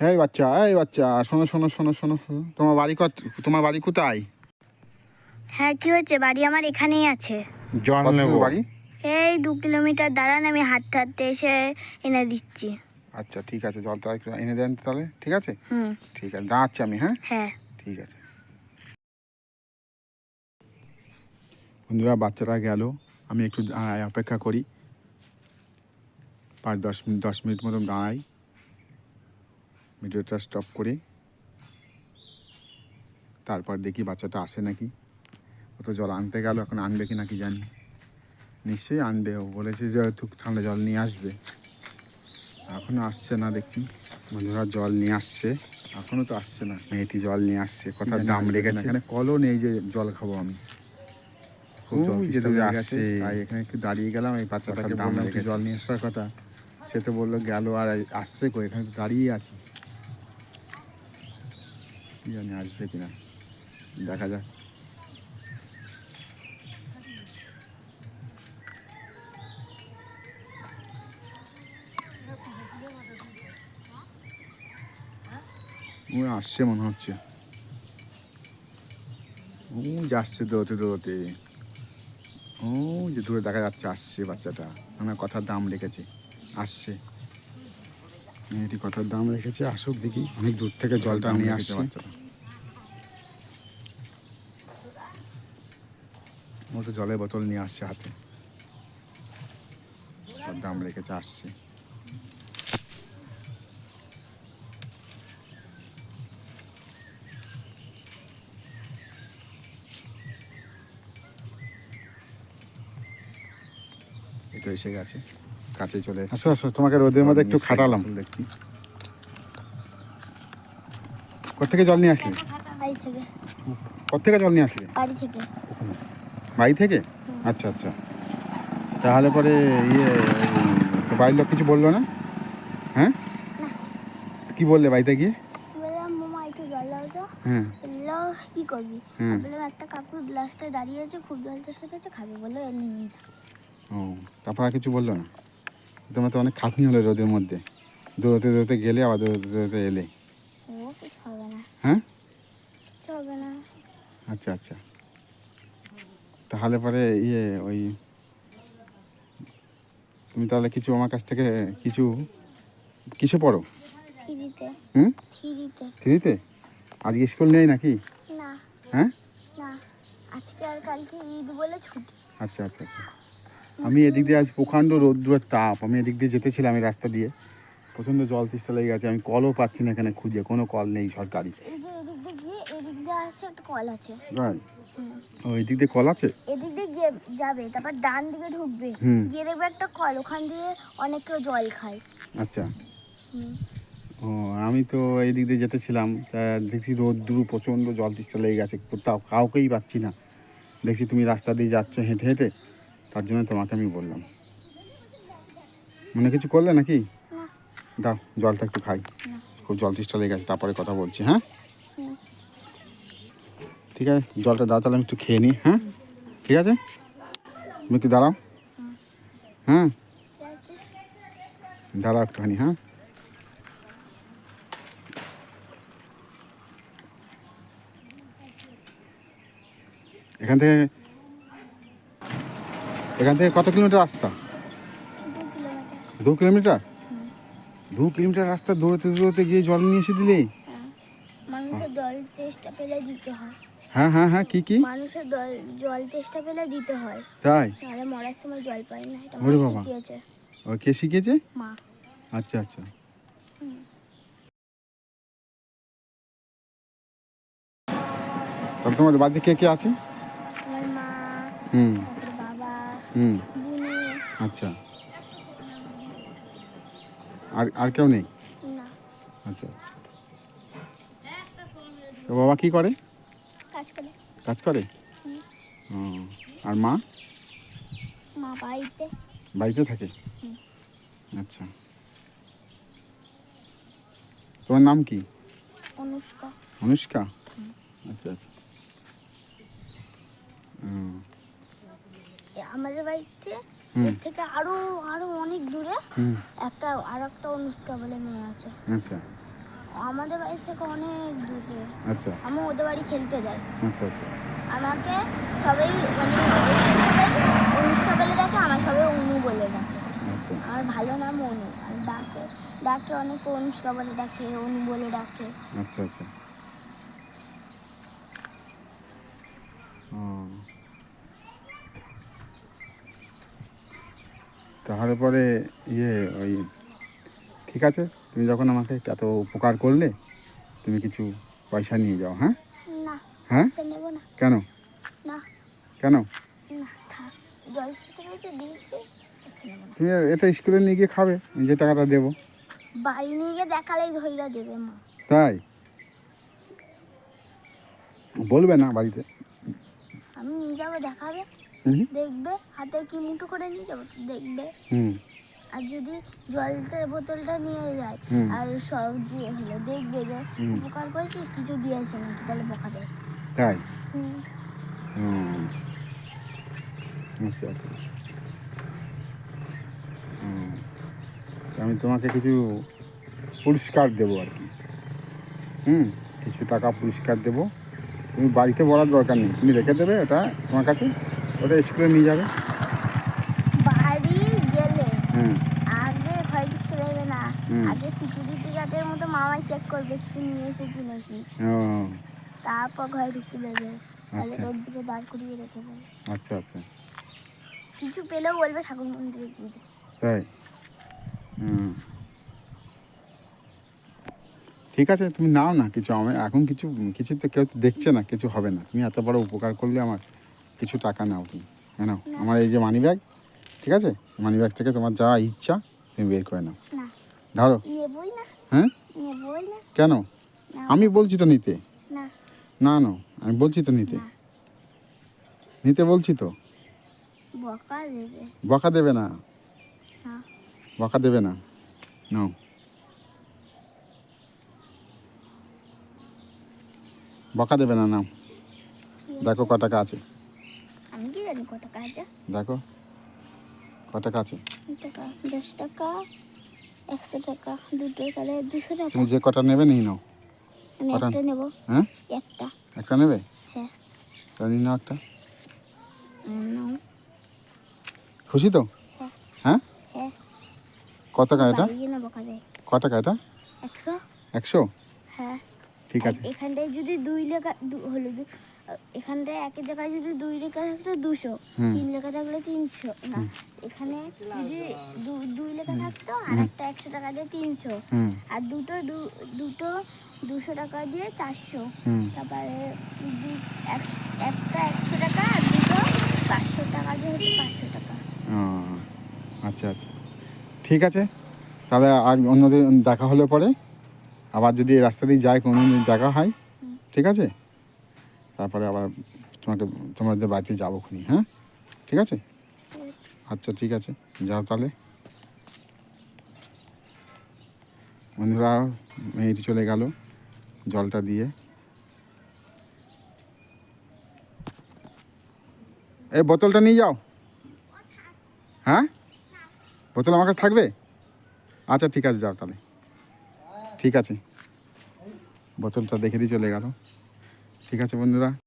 এই বাচ্চা এই বাচ্চা শোনো শোনো শোনো শোনো। তোমার বাড়ি কত তোমার বাড়ি কোথায়? হ্যাঁ কি হচ্ছে বাড়ি আমার এখানেই আছে। জল নেব। বাড়ি? এই দু কিলোমিটার দাঁড়ান আমি হাঁটতে হাঁটতে এসে এনে দিচ্ছি। আচ্ছা ঠিক আছে জলটা একটু এনে দেন তাহলে ঠিক আছে? হুম। ঠিক আছে দাঁড়াচ্ছি আমি হ্যাঁ? হ্যাঁ। ঠিক আছে। বন্ধুরা বাচ্চারা গেল। আমি একটু অপেক্ষা করি। পাঁচ দশ মিনিট দশ মিনিট মতন দাঁড়াই। ভিডিওটা স্টপ করে। তারপর দেখি বাচ্চাটা আসে নাকি। ও তো জল আনতে গেল এখন আনবে কি নাকি জানি। নিশ্চয়ই আনবে ও বলেছে যে একটু ঠান্ডা জল নিয়ে আসবে। এখনও আসছে না দেখছি। বন্ধুরা জল নিয়ে আসছে। এখনও তো আসছে না মেয়েটি জল নিয়ে আসছে। কথা দাম রেখেছে। এখানে কলও নেই যে জল খাব আমি। আসছে। তাই এখানে একটু দাঁড়িয়ে গেলাম এই বাচ্চাটাকে জল নিয়ে আসার কথা। সে তো বলল গেল আর আসছে কো এখানে তো দাঁড়িয়ে আছি। জানি আসবে কিনা? দেখা যাক। আসছে মনে হচ্ছে। ও যাচ্ছে দৌড়তে দৌড়তে। ও যে দূরে দেখা যাচ্ছে, আসছে বাচ্চাটা। আমার কথার দাম রেখেছে। আসছে। মেয়েটি কথার দাম রেখেছে আসুক দেখি অনেক দূর থেকে জলটা নিয়ে আসছে। ও তো জলের বোতল নিয়ে আসছে হাতে। দাম রেখেছে আসছে। তো এসে গেছে। কাছে চলে আসো আসো তোমাকে রোদের মধ্যে একটু খাটালাম। দেখছি। কোথেকে জল নিয়ে আসলে? কোথেকে জল নিয়ে আসলে? বাড়ি থেকে। আচ্ছা আচ্ছা। তাহলে পরে ইয়ে তো বাড়ির লোক কিছু বলল না? হ্যাঁ? কি বললে বাড়িতে গিয়ে? বললাম মামা একটু জল দাও তো। হ্যাঁ। কি করবি। বললাম একটা কাকু গ্লাসটায় দাঁড়িয়ে আছে খুব জল তেষ্টা পেয়েছে খাবে। বলল এনে নিয়ে যা। ও তারপর আর কিছু বলল না? তোমার তো অনেক খাটনি হলো রোদের মধ্যে। দৌড়তে দৌড়তে গেলে আবার দৌড়তে দৌড়তে এলে। হ্যাঁ? আচ্ছা আচ্ছা। তাহলে পরে ইয়ে ওই তুমি তাহলে কিছু আমার কাছ থেকে কিছু কিসে পড়ো? হুম? থ্রিতে। আজকে স্কুল নেই নাকি? হ্যাঁ? না। আজকে আর কালকে ঈদ বলে ছুটি। আচ্ছা আচ্ছা আচ্ছা। আমি এদিক দিয়ে আজ প্রকাণ্ড রৌদ্রের তাপ। আমি এদিক দিয়ে যেতেছিলাম এই রাস্তা দিয়ে। প্রচণ্ড জল তিষ্টা লেগে গেছে। আমি কলও পাচ্ছি না এখানে খুঁজে। কোনো কল নেই সরকারি। এই যে দিয়ে কল আছে ও এদিক দিয়ে কল আছে? গিয়ে যাবে তারপর ডান দিকে ঢুকবে। গিয়ে দেখবে একটা কল ওখান দিয়ে অনেক জল খায়। আচ্ছা। ও আমি তো এই দিক দিয়ে যেতেছিলাম। তা দেখছি রোদ্দুর প্রচণ্ড জল তিষ্টা লেগে গেছে। কোথাও কাউকেই পাচ্ছি না। দেখছি তুমি রাস্তা দিয়ে যাচ্ছ হেঁটে হেঁটে। তার জন্য তোমাকে আমি বললাম। মনে কিছু করলে নাকি? দাও জলটা একটু খাই। খুব জল তেষ্টা লেগে গেছে তারপরে কথা বলছি হ্যাঁ? ঠিক আছে জলটা দাও তাহলে আমি একটু খেয়ে নিই হ্যাঁ? ঠিক আছে? তুমি একটু দাঁড়াও। হ্যাঁ? দাঁড়াও একটুখানি হ্যাঁ? এখান থেকে এখান থেকে কত কিলোমিটার রাস্তা? দু কিলোমিটার? দু কিলোমিটার রাস্তা দৌড়তে দৌড়তে গিয়ে জল নিয়ে এসে দিলে হ্যাঁ। মানুষের জল তেষ্টা পেলে দিতে হয়। হ্যাঁ হ্যাঁ হ্যাঁ কি কি? মানুষের জল পেলে দিতে হয়। তাই? নাহলে মরার সময় জল পাই না এটা ওরে বাবা। শিখিয়েছে। ও কে শিখেছে মা। আচ্ছা আচ্ছা। তাহলে তোমার বাড়িতে কে কে আছে? আমার মা। হুম। হুম। আচ্ছা। আর আর কেউ নেই? আচ্ছা আচ্ছা। তো বাবা কি করে? কাজ করে। কাজ করে? আর মা? মা বাড়িতে। বাড়িতে থাকে? আচ্ছা। তোমার নাম কি? অনুষ্কা। অনুষ্কা? আচ্ছা আচ্ছা। এ আমাদের বাড়িতে এর থেকে আরও আরও অনেক দূরে একটা আর একটা অনুষ্কা বলে মেয়ে আছে। আচ্ছা। আমাদের বাড়ি থেকে অনেক দূরে। আচ্ছা। আমি ওদের বাড়ি খেলতে যাই। আচ্ছা আচ্ছা। আমাকে সবাই মানে অনুষ্কা বলে ডাকে আমার সবাই অনু বলে ডাকে। আমার ভালো নাম অনু ডাকে ডাকে অনেক অনুষ্কা বলে ডাকে অনু বলে ডাকে। আচ্ছা আচ্ছা। তাহলে পরে ইয়ে ওই ঠিক আছে তুমি যখন আমাকে এত উপকার করলে তুমি কিছু পয়সা নিয়ে যাও হ্যাঁ? হ্যাঁ? কেন? কেন? তুমি এটা স্কুলে নিয়ে গিয়ে খাবে আমি যে টাকাটা দেবো। বাড়ি নিয়ে গিয়ে দেখালেই ধৈর্য দেবে মা। তাই? বলবে না বাড়িতে। আমি নিয়ে যাব দেখাবে? দেখবে হাতে কি মুঠো করে নিয়ে যাব? দেখবে। হুম। আর যদি জলের বোতলটা নিয়ে যায় আর সব দিয়ে হলো দেখবে যে। উপকার করেছে কিছু দিয়েছে নাকি? তাহলে বকা দেয় তাই? হুম। হুম। আচ্ছা আচ্ছা। আমি তোমাকে কিছু পুরস্কার দেবো আর কি। হুম? কিছু টাকা পুরস্কার দেবো। তুমি বাড়িতে বলার দরকার নেই। তুমি রেখে দেবে ওটা তোমার কাছে? ওটা স্কুলে নিয়ে যাবে? বাড়ি গেলে আগে না। আগে সিকিউরিটি গার্ডের মতো মামাই চেক করবে কিছু নিয়ে এসেছি নাকি? তারপর ঘরে ঢুকতে দেবে। তাহলে আচ্ছা। দিকে দাঁড় করিয়ে রেখে দেবে। আচ্ছা আচ্ছা। কিছু পেলেও বলবে ঠাকুর মন্দিরে দিয়ে। তাই? হুম। ঠিক আছে তুমি নাও না কিছু। আমি এখন কিছু কিছু তো কেউ দেখছে না কিছু হবে না। তুমি এত বড় উপকার করলে আমার। কিছু টাকা নাও তুমি। হ্যাঁ নাও আমার এই যে মানি ব্যাগ ঠিক আছে? মানি ব্যাগ থেকে তোমার যা ইচ্ছা তুমি বের করে নাও। ধরো। হ্যাঁ? কেন? আমি বলছি তো নিতে। না। না আমি বলছি তো নিতে। নিতে বলছি তো? বকা দেবে। না? না বকা দেবে না? নাও। বকা দেবে না নাও। দেখো ক টাকা আছে। জানি কত টাকা আছে। দেখো টাকা আছে? দু টাকা দশ টাকা একশো টাকা দুটো তাহলে দুশো টাকা। তুমি যে কটা নেবে নিয়ে নাও। একটা নেব। হ্যাঁ? একটা। একটা নেবে? হ্যাঁ। তাহলে নিয়ে নাও একটা। খুশি তো? হ্যাঁ। হ্যাঁ? হ্যাঁ। কত টাকা এটা? বাড়ি গিয়ে না বকা দেয় ক টাকা এটা? একশো? একশো? হ্যাঁ। ঠিক আছে। এখানটায় যদি দুই লেখা হলো এখানটায় একের জায়গায় যদি দুই লেখা থাকতো দুশো তিন লেখা থাকলে তিনশো। না এখানে যদি দুই লেখা থাকতো আর একটা একশো টাকা দিয়ে তিনশো। আর দুটো দুটো দুশো টাকা দিয়ে চারশো। তারপরে একটা একশো টাকা আর দুটো পাঁচশো টাকা দিয়ে হচ্ছে পাঁচশো টাকা। আচ্ছা আচ্ছা। ঠিক আছে তাহলে আর অন্যদিন দেখা হলে পরে। আবার যদি রাস্তা দিয়ে যায় কোনো দিন দেখা হয় ঠিক আছে? তারপরে আবার তোমাকে, তোমাদের বাড়িতে যাব খুনি হ্যাঁ? ঠিক আছে? আচ্ছা ঠিক আছে। যাও তাহলে। বন্ধুরা, মেয়েটি চলে গেল জলটা দিয়ে। এই বোতলটা নিয়ে যাও। হ্যাঁ? বোতল আমার কাছে থাকবে? আচ্ছা ঠিক আছে, যাও তাহলে। ঠিক আছে। বোতলটা দেখে দিয়ে চলে গেল। ঠিক আছে বন্ধুরা।